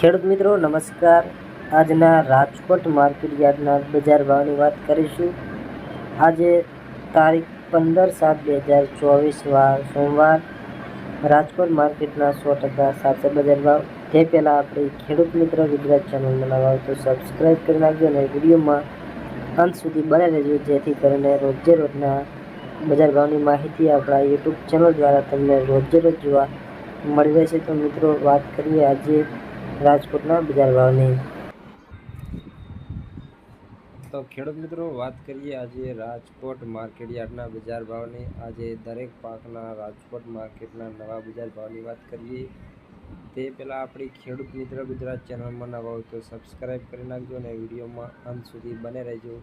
ખેડૂત મિત્રો, નમસ્કાર. આજના રાજકોટ માર્કેટ યાર્ડના બજાર ભાવની વાત કરીશું. આજે તારીખ પંદર સાત બે હજાર ચોવીસ વાર સોમવાર. રાજકોટ માર્કેટના સો ટકા સાચા બજાર ભાવ. તે પહેલાં આપણે ખેડૂત મિત્ર ગુજરાત ચેનલ નવા તો સબસ્ક્રાઈબ કરી નાખજો અને વિડીયોમાં અંત સુધી બને રહેજો, જેથી કરીને રોજે રોજના બજાર ભાવની માહિતી આપણા યુટ્યુબ ચેનલ દ્વારા તમને રોજે રોજ જોવા મળી રહેશે. તો મિત્રો, વાત કરીએ આજે રાજકોટના બજાર ભાવની તો ખેડૂત મિત્રો, વાત કરીએ આજે રાજકોટ માર્કેટ યાર્ડના બજાર ભાવની. આજે દરેક પાકના રાજકોટ માર્કેટના નવા બજાર ભાવની વાત કરીએ. તે પહેલાં આપણી ખેડૂત મિત્ર ગુજરાત ચેનલમાં નવા હોય તો સબસ્ક્રાઈબ કરી નાખજો અને વિડીયોમાં અંત સુધી બને રહેજો.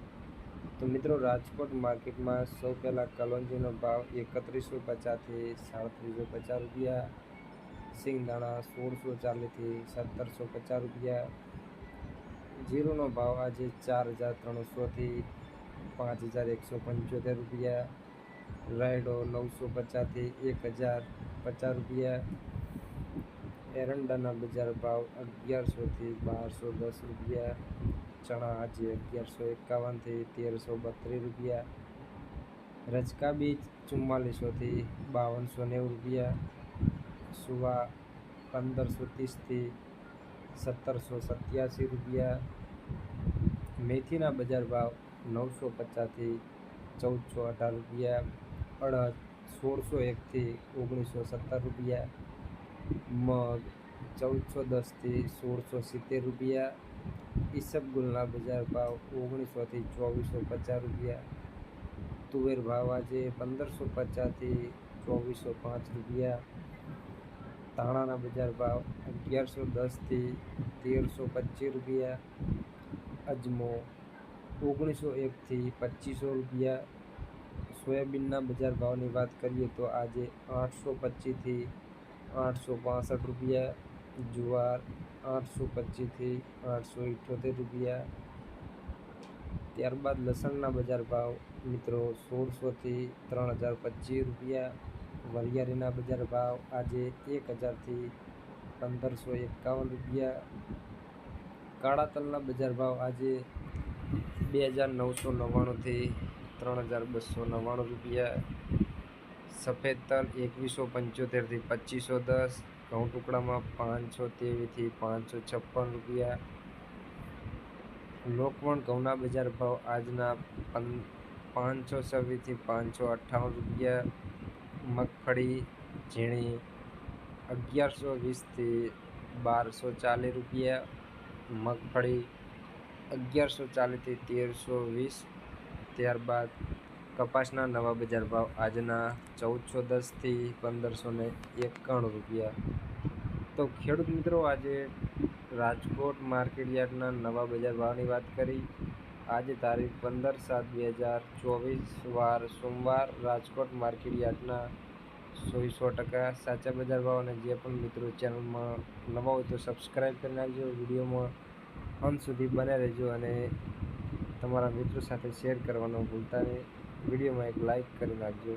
તો મિત્રો, રાજકોટ માર્કેટમાં સૌ પહેલાં કલોંજીનો ભાવ એકત્રીસો પચાસથી સાડત્રીસો પચાસ રૂપિયા સિંગદાણા સોળસો ચાલીસથી સત્તરસો પચાસ રૂપિયા. જીરુનો ભાવ આજે ચાર હજાર ત્રણસોથી પાંચ હજાર એકસો પંચોતેર રૂપિયા. રાયડો નવસો પચાસથી એક હજાર પચાસ રૂપિયા. એરંડાના બજાર ભાવ અગિયારસોથી બારસો દસ રૂપિયા. ચણા આજે અગિયારસો એકાવનથી તેરસો બત્રીસ રૂપિયા. રચકા બીજ ચુમ્માલીસોથી બાવનસો નેવું રૂપિયા. સુવા પંદરસો ત્રીસથી સત્તરસો સત્યાસી રૂપિયા. મેથીના બજાર ભાવ નવસો પચાસથી ચૌદસો અઢાર રૂપિયા. અડદ સોળસો એકથી ઓગણીસો સત્તર રૂપિયા. મગ ચૌદસો દસથી સોળસો સિત્તેર રૂપિયા. ઈસબગુલના બજાર ભાવ ઓગણીસોથી ચોવીસો પચાસ રૂપિયા. તુવેર ભાવ આજે પંદરસો પચાસથી ચોવીસો પાંચ રૂપિયા. ધાણાના બજાર ભાવ અગિયારસો દસથી તેરસો પચીસ રૂપિયા, અજમો ઓગણીસો એકથી પચીસો રૂપિયા. સોયાબીનના બજાર ભાવની વાત કરીએ તો આજે આઠસો પચીસથી આઠસો પાસઠ રૂપિયા, જુવાર આઠસો પચીસથી આઠસો ઇઠ્યોતેર રૂપિયા. ત્યારબાદ લસણના બજાર ભાવ મિત્રો સોળસોથી ત્રણ હજાર પચીસ રૂપિયા. વરિયાળીના બજાર ભાવ આજે એક હજારથી પંદરસો એકાવન રૂપિયા. કાળા તલના બજાર ભાવ આજે બે હજાર નવસો નવ્વાણુંથી ત્રણ હજાર બસો નવ્વાણું રૂપિયા. સફેદ તલ એકવીસો પંચોતેરથી પચીસો દસ. ઘઉં ટુકડામાં પાંચસો તેવીથી પાંચસો છપ્પન રૂપિયા. લોકવણ ઘઉંના બજાર ભાવ આજના પાંચસો છવ્વીસથી પાંચસો અઠ્ઠાવન રૂપિયા. મગફળી, ઝીણી, અગિયારસો વીસથી બારસો ચાલીસ રૂપિયા. મગફળી અગિયારસો ચાલીસથી તેરસો વીસ. ત્યારબાદ કપાસના નવા બજાર ભાવ આજના ચૌદસો દસથી પંદરસો ને એકાણું રૂપિયા. તો ખેડૂત મિત્રો, આજે રાજકોટ માર્કેટ યાર્ડના નવા બજાર ભાવની વાત કરી. આજે તારીખ પંદર સાત બે હજાર ચોવીસ, વાર સોમવાર રાજકોટ માર્કેટ યાર્ડના સો સો ટકા સાચા બજાર ભાવ અને જે પણ મિત્રો ચેનલમાં નવા હોય તો સબસ્ક્રાઈબ કરી નાખજો. વિડીયોમાં અંત સુધી બને રહેજો અને તમારા મિત્રો સાથે શેર કરવાનું ભૂલતા નહીં. વિડીયોમાં એક લાઈક કરી નાખજો.